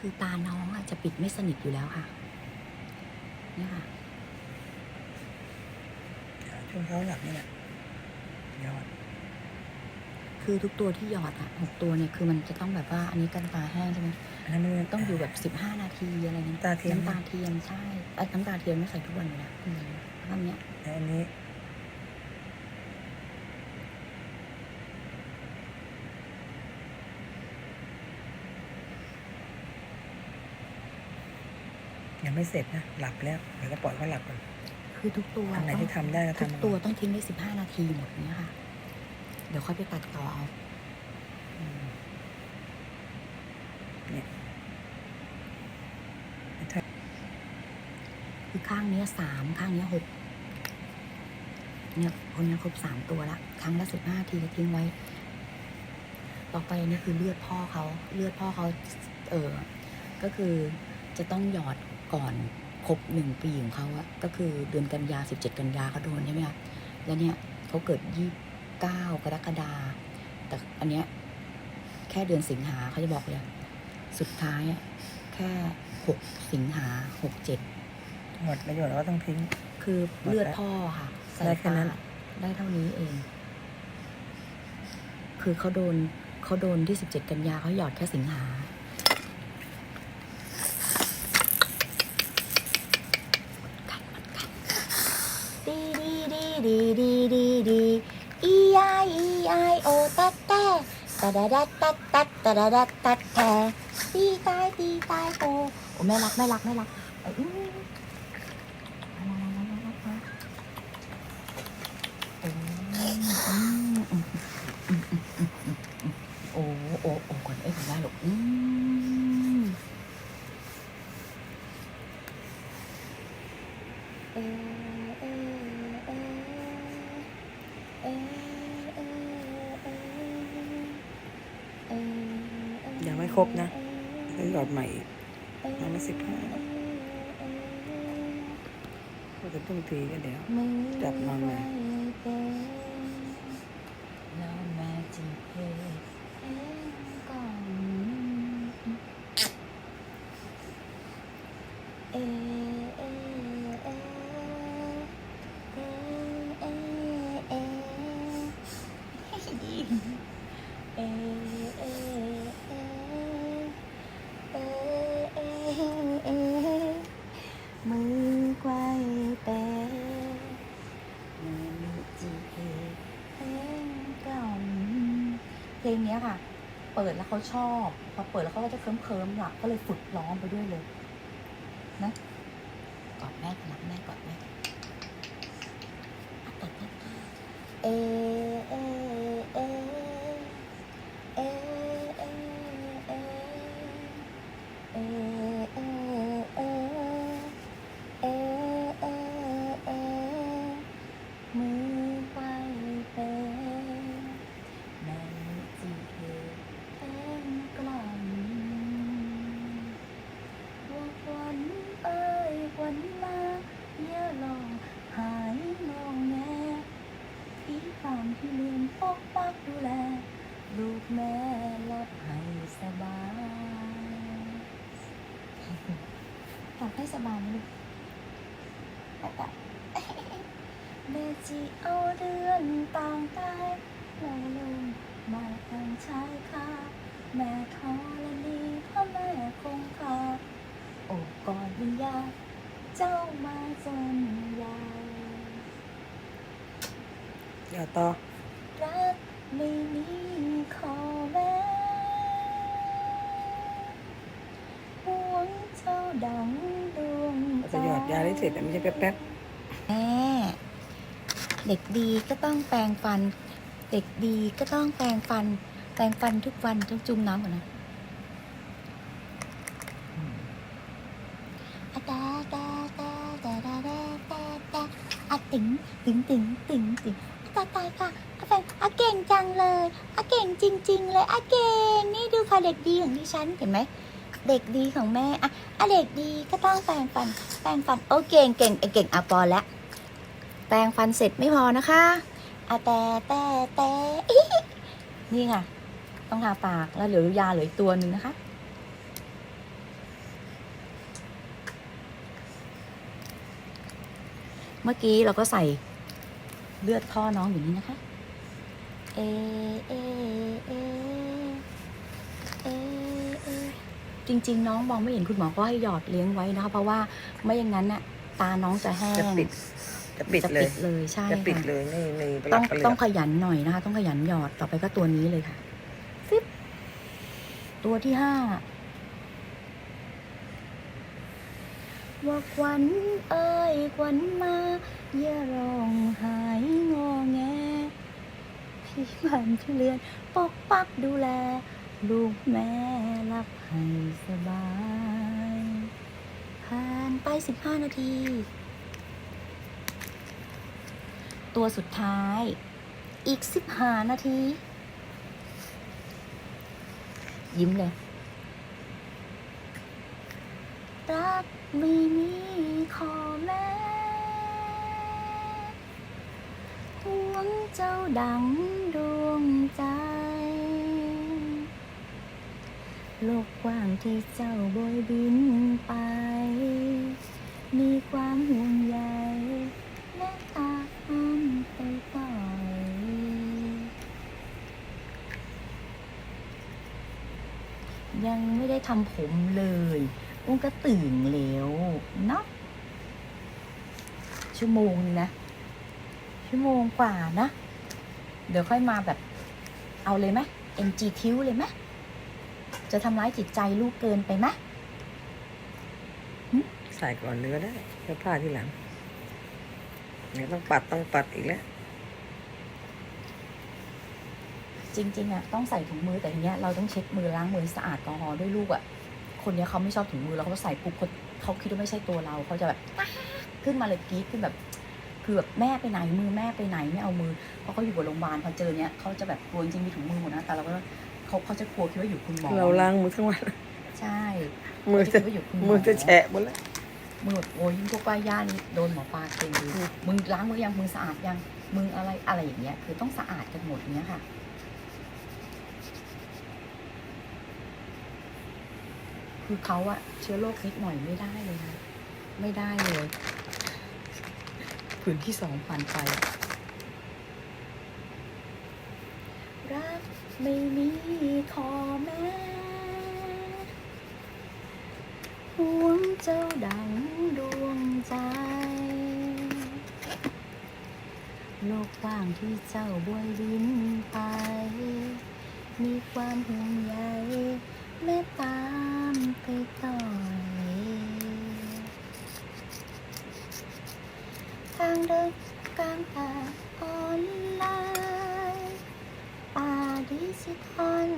คือตาน้องอะจะปิดไม่สนิทอยู่แล้วค่ะเนี่ยค่ะช่วงเขาหลับนี่แหละยอด คือทุกตัวที่หยอดอะหกตัวเนี่ยคือมันจะต้องแบบว่าอันนี้กันตาแห้งใช่ไหมอันนั้นมันต้องอยู่แบบสิบห้านาทีอะไรเงี้ยตาเทียม น้ำตาเทียมใช่เอ้ยน้ำตาเทียมไม่ใส่ทุกวันอยู่แล้วอืมแล้วอันเนี้ย แล้วอันนี้ ยังไม่เสร็จนะหลับแล้วเดี๋ยวก็ปล่อยเขาหลับก่อน คือทุกตัวอันไหนต้องที่ทำได้ก็ทุกทำตัวต้องทิ้งได้สิบห้านาทีหมดเนี้ยค่ะ เดี๋ยวค่อยไปตัดต่อเอาอืมเนี่ยคือข้างเนี้ยสามข้างเนี้ยหกเนี่ยคนเนี้ยครบสามตัวละครั้งละสิบห้าทีก็ทิ้งไว้ ต่อไปนี่คือเลือดพ่อเขาเลือดพ่อเขาเออก็คือจะต้องหยอด ก่อนครบหนึ่งปีของเขาอะก็คือเดือนกันยาสิบเจ็ดกันยาเขาโดนใช่ไหมคะแล้วเนี่ยเขาเกิดยี่เก้ากรกฎาแต่อันเนี้ยแค่เดือนสิงหาเขาจะบอกเลย สุดท้ายอะแค่หกสิงหาหกเจ็ดหมดประโยชน์แล้วก็ต้องทิ้ง คือเลือดพ่อค่ะใส่ได้แค่นั้นตาได้เท่านี้เอง คือเขาโดนเขาโดนที่สิบเจ็ดกันยาเขาหยอดแค่สิงหา ดีดี ดีดีดีดีอีไออีไอโอตัดแต่ตัดะดัดตัดตัดตะดะดัดตัดแต่ตีตายตีตายโอโอ้แม่รักแม่รักแม่รัก ยังไม่ครบนะต้อหยอดใหม่อีกยังไม่สิบห้าก็จะต้องตีกันเดี๋ยวจับนอนไหน งเนี้ยค่ะ เปิดแล้วเขาชอบพอเปิดแล้วเขาก็จะเคลิ้มเคิมๆล่ะก็เลยฝึกร้องไปด้วยเลยนะกอดแม่รักแม่กอดแม่อะกอดแม่เอเอเอ ปกปักดูแล ลูกแม่หลับให้สบายหลับให้สบายลูกไปไปแม่จีเอาเดือนต่างใต้ลอยลงมาทางชายคาแม่ทอและนีพ่อแม่คงคาโอบกอดวิญญาเจ้ามาจนยาวหยอดต่อ ไม่มีข้อแม้ห่วงเจ้าดังดวงเราจะหยอดยาได้เสร็จแต่ไม่ใช่แป๊บแม่เด็กดีก็ต้องแปรงฟัน เด็กดีก็ต้องแปรงฟัน แปรงฟันทุกวันต้องจุ่มน้ำก่อนนะอะตาตาตาตาตาตาตาตาอะติ๋งติ๋งติ๋งติ๋งติ๋งอะตายตายค่ะอะแฟนอะ เก่งจังเลยอาเก่งจริง ๆ เลยอาเก่งนี่ดูค่ะเด็กดีของดิฉันเห็นไหมเด็กดีของแม่อะอะเด็กดีก็ต้องแปรงฟัน แปรงฟันโอเก่งเก่งเก่งอะพอแล้วแปรงฟันเสร็จไม่พอนะคะอะแต่แต่แต่นี่ค่ะ ต้องทาปากแล้วเหลือยาเหลืออีกตัวหนึ่งนะคะเมื่อกี้เราก็ใส่เลือดพ่อน้องอยู่นี่นะคะ เอเอเอเอเอจริง ๆ น้องมองไม่เห็นคุณหมอก็ให้หยอดเลี้ยงไว้นะคะเพราะว่าไม่อย่างนั้นน่ะตาน้องจะแห้งจะปิด จะปิดจะเลปิยดเลยใช่จะปิดค่ะเลยนี่ในปต้ลัองกไปเลยต้องขยันหน่อยนะคะต้องขยันหยอดต่อไปก็ตัวนี้เลยค่ะฟิปตัวที่ห้าว่าควันเอ้ยควันมาอย่าร้องหายงอแง พี่บ้านที่เรือนปกปักดูแล ลูกแม่รับให้สบาย ผ่านไปสิบห้านาที ตัวสุดท้าย อีกสิบห้านาที ยิ้มเลยรักไม่มีขอแม้ ห่วงเจ้าดังดวงใจ โลกกว้างที่เจ้าโบยบินไป มีความห่วงใยและตามไปต่อยยังไม่ได้ทำผมเลยอุ้งก็ตื่นแล้วเนาะชั่วโมงนะ ชั่วโมงกว่านะ เดี๋ยวค่อยมาแบบ เอาเลยไหม NG คิ้วเลยไหมจะทำร้ายจิตใจลูกเกินไปไหมใส่ก่อนเนื้อได้เสื้อผ้าที่หลังเดี๋ยวต้องปัดต้องปัดอีกแล้วจริงๆอะต้องใส่ถุงมือแต่ทีเนี้ยเราต้องเช็ดมือล้างมือให้สะอาดแอลกอฮอล์ด้วยลูกอะคนเนี้ยเขาไม่ชอบถุงมือแล้วเขาใส่ปุ๊บเขาเขาคิดว่าไม่ใช่ตัวเราเขาจะแบบขึ้นมาเลยกรี๊ดขึ้นแบบ คือแบบแม่ไปไหนมือแม่ไปไหนไม่เอามือเพราะเขาอยู่บนโรงพยาบาลพอเจอเนี้ยเขาจะแบบกลัวจริงๆมีถุงมือหมดนะแต่เราก็เขาเขาจะกลัวคิดว่าอยู่คุณหมอเราล้างมือทั้งวันใช่มือเขาจะคิดว่าอยู่คุณหมือจะแฉะหมดแล้วมือแบบโอ้ยยิ่งพวกป้าย่านี่โดนหมอปลาเกงดูมึงล้างมือยังมือสะอาดยังมึงอะไรอะไรอย่างเงี้ยคือต้องสะอาดกันหมดเนี้ยค่ะคือเขาอะเชื้อโรคนิดหน่อยไม่ได้เลยนะไม่ได้เลย ผืนที่สองผ่านไป รักไม่มีขอแม้ห่วงเจ้าดังดวงใจ โลกกว้างที่เจ้าบวยบินไป มีความห่วงใยแม่ตามไปต่อย ดินกลางป่าออนไลน์ป่าดิจิทอล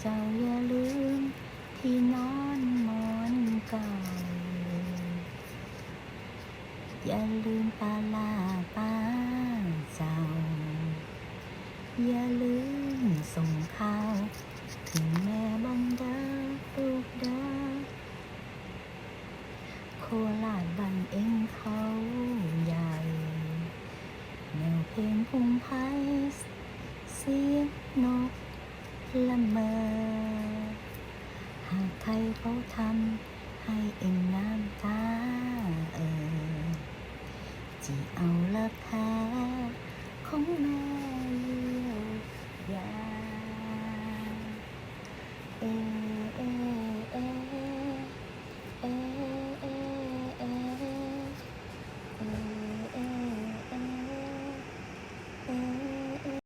เจ้าอย่าลืมที่นอนหมอนเก่าอย่าลืมปลาลาป้าเจ้า อย่าลืมส่งข่าว ถึงแม่บันเดอลูกเดอโคราชบันเองเขาใหญ่ แนวเพล งพุ่งไพเสียงนกละเมอ หากใครเขาทำให้เอ็งน้ำตาเออจีเอาละแพ้